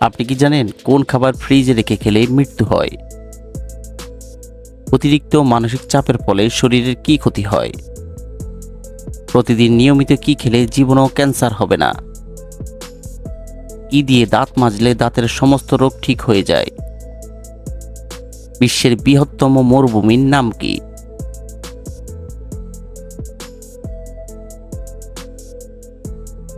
আপনি কি জানেন কোন খাবার ফ্রিজে রেখে খেলে মৃত্যু হয়? অতিরিক্ত মানসিক চাপের ফলে শরীরের কি ক্ষতি হয়? প্রতিদিন নিয়মিত কি খেলে জীবনও ক্যান্সার হবে না? কি দিয়ে দাঁত মাজলে দাঁতের সমস্ত রোগ ঠিক হয়ে যায়? বিশ্বের বৃহত্তম মরুভূমির নাম কি?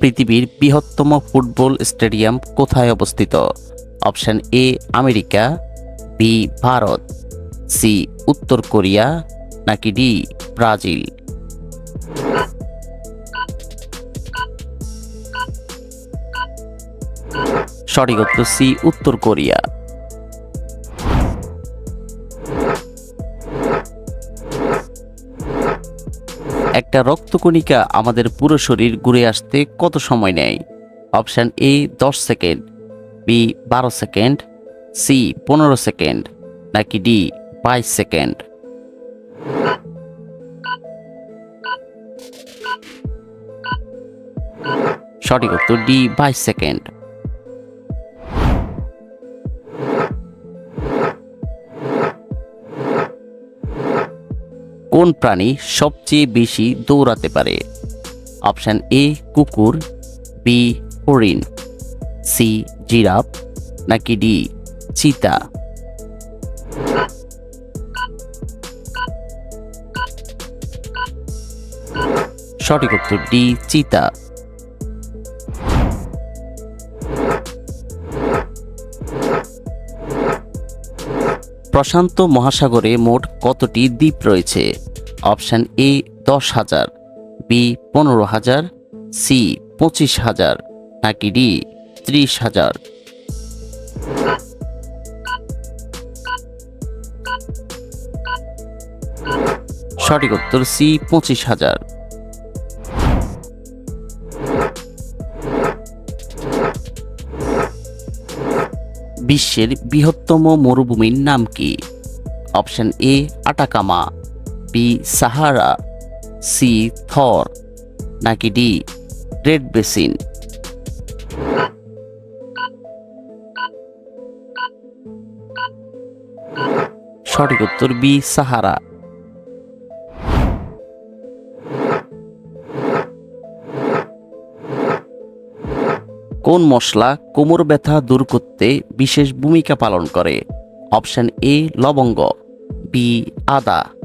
পৃথিবীর বৃহত্তম ফুটবল স্টেডিয়াম কোথায় অবস্থিত? Option A, America, B, Bharat, C, উত্তর কোরিয়া, নাকি ডি, ব্রাজিল? সঠিক উত্তর সি, উত্তর কোরিয়া। একটা রক্তকণিকা আমাদের পুরো শরীর ঘুরে আসতে কত সময় নেয়? অপশান এ, দশ সেকেন্ড, বি, বারো সেকেন্ড, সি, পনেরো সেকেন্ড, নাকি ডি, বাইশ সেকেন্ড। সঠিক উত্তর ডি, বাইশ সেকেন্ড। কোন প্রাণী সবচেয়ে বেশি দৌড়াতে পারে? অপশান এ, কুকুর বি হরিণ সি জিরাফ, নাকি ডি চিতা? সঠিক উত্তর ডি চিতা। প্রশান্ত মহাসাগরে মোট কতটি দ্বীপ রয়েছে? অপশান এ দশ হাজার, বি পনেরো হাজার, সি পঁচিশ হাজার, নাকি ডি ত্রিশ হাজার। সঠিক উত্তর সি পঁচিশ হাজার। বিশ্বের বৃহত্তম মরুভূমির নাম কি? Option A Atacama. B Sahara, C Thar, নাকি ডি রেড বেসিন? সঠিক উত্তর বি সাহারা। কোন মশলা কোমর ব্যথা দূর করতে বিশেষ ভূমিকা পালন করে? অপশন এ, লবঙ্গ, বি, আদা।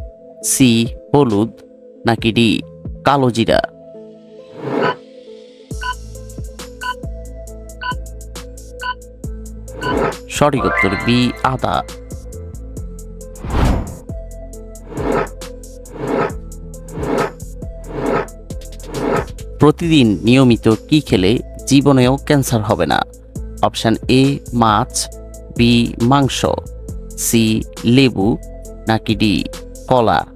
সি, হলুদ, নাকি ডি, কালো জিরা? সঠিক উত্তর বি, আদা। প্রতিদিন নিয়মিত কি খেলে জীবনেও ক্যান্সার হবে না? অপশান এ, মাছ, বি, মাংস, সি, লেবু, নাকি ডি, কলা?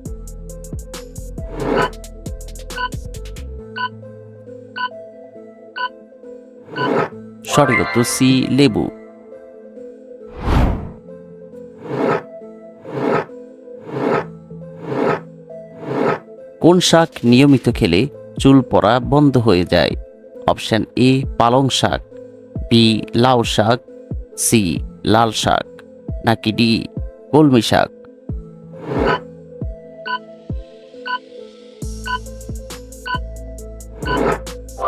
সঠিক উত্তর সি, লেবু। কোন শাক নিয়মিত খেলে চুল পড়া বন্ধ হয়ে যায়? অপশান এ, পালং শাক, বি, লাউ শাক, সি, লাল শাক, নাকি ডি, কলমি শাক?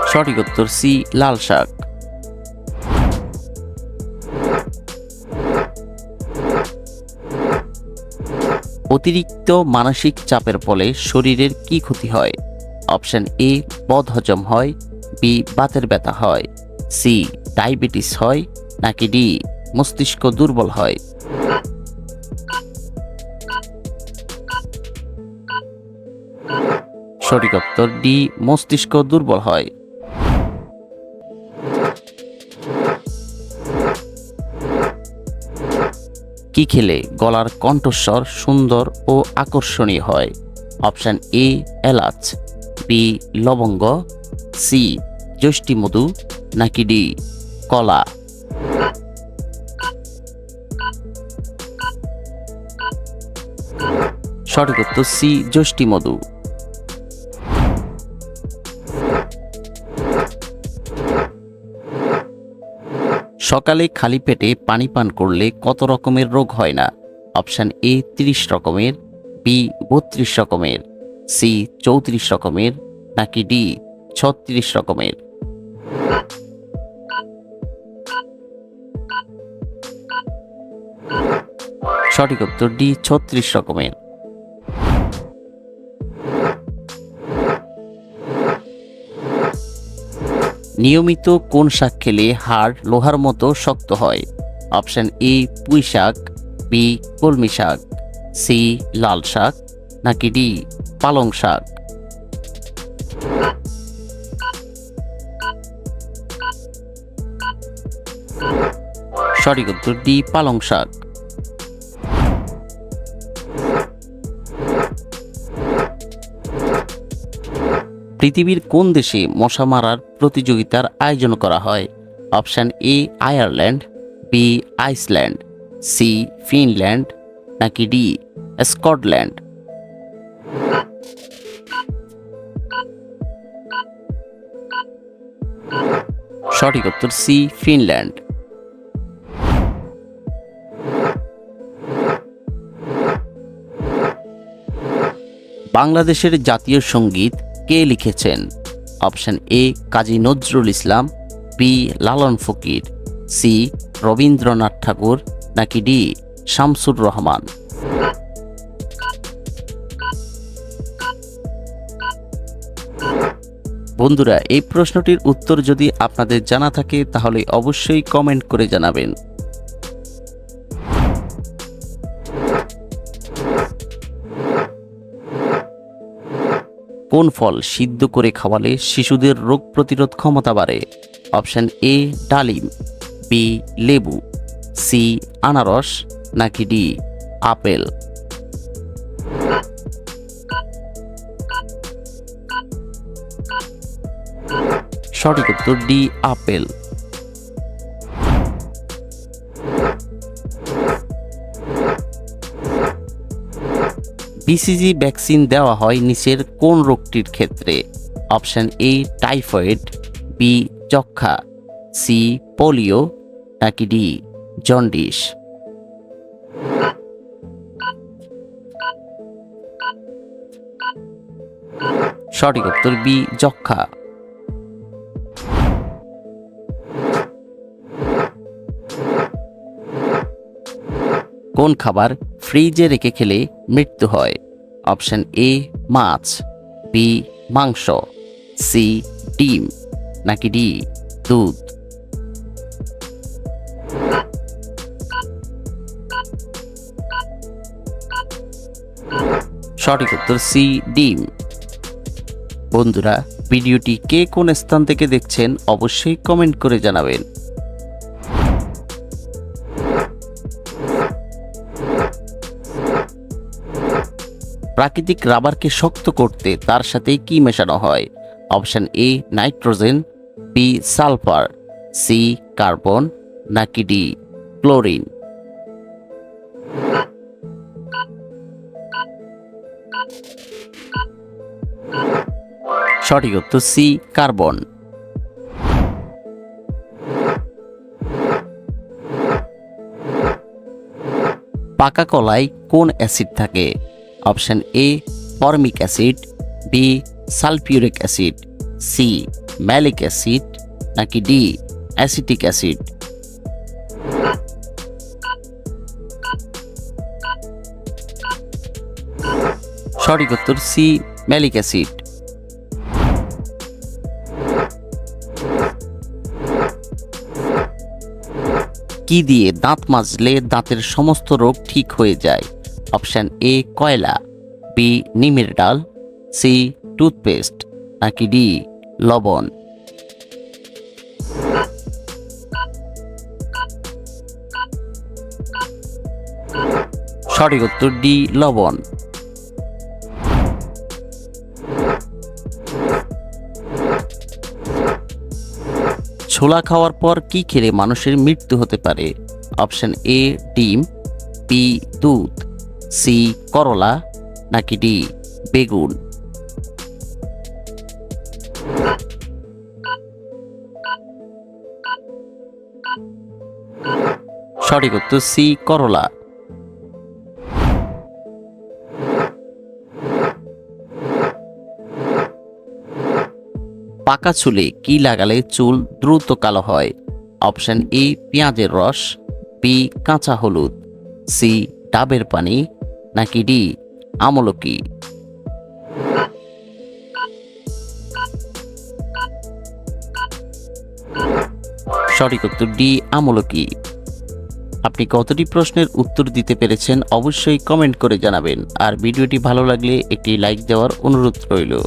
সঠিক উত্তর সি, লাল শাক। অতিরিক্ত মানসিক চাপের ফলে শরীরের কি ক্ষতি হয়? অপশন এ, বদহজম হয়। বি, বাতের ব্যথা হয়। সি, ডায়াবেটিস হয়। নাকি ডি, মস্তিষ্ক দুর্বল হয়। সঠিক উত্তর, ডি, মস্তিষ্ক দুর্বল হয়। কি খেলে গলার কণ্ঠস্বর সুন্দর ও আকর্ষণীয় হয়? অপশান এ, এলাচ বি লবঙ্গ সি মধু নাকি ডি, কলা? সঠিক উত্তর সি মধু সকালে খালি পেটে পানি পান করলে কত রকমের রোগ হয় না? অপশান এ, তিরিশ রকমের, বি, বত্রিশ রকমের, সি, চৌত্রিশ রকমের, নাকি ডি, ছত্রিশ রকমের। সঠিক উত্তর ডি, ছত্রিশ রকমের। নিয়মিত কোন শাক খেলে হাড় লোহার মতো শক্ত হয়? অপশন এ, পুঁই শাক, বি, কলমি শাক, সি, লাল শাক, নাকি ডি, পালং শাক? সঠিক উত্তর ডি, পালং শাক। পৃথিবীর কোন দেশে মশা মারার প্রতিযোগিতার আয়োজন করা হয়? Option A, Ireland, B, Iceland, C, Finland, নাকি ডি, স্কটল্যান্ড? সঠিক উত্তর সি, ফিনল্যান্ড। বাংলাদেশের জাতীয় সংগীত কে লিখেছেন? Option A, Kazi Nazrul Islam, B, Lalon Fakir, C, Rabindranath Thakur, নাকি ডি, শামসুর রহমান? বন্ধুরা, এই প্রশ্নটির উত্তর যদি আপনাদের জানা থাকে, তাহলে অবশ্যই কমেন্ট করে জানাবেন। কোন ফল সিদ্ধ করে খাওয়ালে শিশুদের রোগ প্রতিরোধ ক্ষমতা বাড়ে? অপশান এ, ডালিম, বি, লেবু, সি, আনারস, নাকি ডি, আপেল? সঠিক উত্তর ডি, আপেল। বিসিজি ভ্যাকসিন দেওয়া হয় নিচের কোন রোগটির ক্ষেত্রে? অপশান এ টাইফয়েড বি যক্ষা সি পোলিও, নাকি ডি জন্ডিস? সঠিক উত্তর বি যক্ষা কোন খাবার ফ্রিজে রেখে খেলে মৃত্যু হয়। অপশন এ, মাছ, বি, মাংস, সি, ডিম, নাকি ডি, দুধ। সঠিক উত্তর সি, ডিম। বন্ধুরা, ভিডিওটি কে কোন স্থান থেকে দেখছেন অবশ্যই কমেন্ট করে জানাবেন। প্রাকৃতিক রাবারকে শক্ত করতে তার সাথে কি মেশানো হয়? Option A nitrogen B sulphur C carbon, নাকি ডি ক্লোরিন? সঠিক উত্তর সি কার্বন। পাকা কলায় কোন অ্যাসিড থাকে? Option A, formic acid, B, sulphuric acid, C, malic acid, নাকি ডি, অ্যাসিটিক অ্যাসিড। সঠিক উত্তর সি, ম্যালিক অ্যাসিড। কি দিয়ে দাঁত মাজলে দাঁতের সমস্ত রোগ ঠিক হয়ে যায়? অপশন এ কয়লা, বি নিমের ডাল, সি টুথপেস্ট, নাকি ডি লবণ? সঠিক উত্তর ডি লবণ। ছোলা খাওয়ার পর কি খেলে মানুষের মৃত্যু হতে পারে? অপশন এ ডিম, বি দুধ। সি করলা নাকি ডি বেগুন? সঠিক উত্তর সি করলা। পাকা চুলে কি লাগালে চুল দ্রুত কালো হয়? অপশন এ, পেঁয়াজের রস, বি, কাঁচা হলুদ, সি, ডাবের পানি নাকি ডি? আমলকি। সঠিক উত্তর ডি, আমলকি। আপনি কতটি প্রশ্নের উত্তর দিতে পেরেছেন অবশ্যই কমেন্ট করে জানাবেন। আর ভিডিওটি ভালো লাগলে একটি লাইক দেওয়ার অনুরোধ রইল।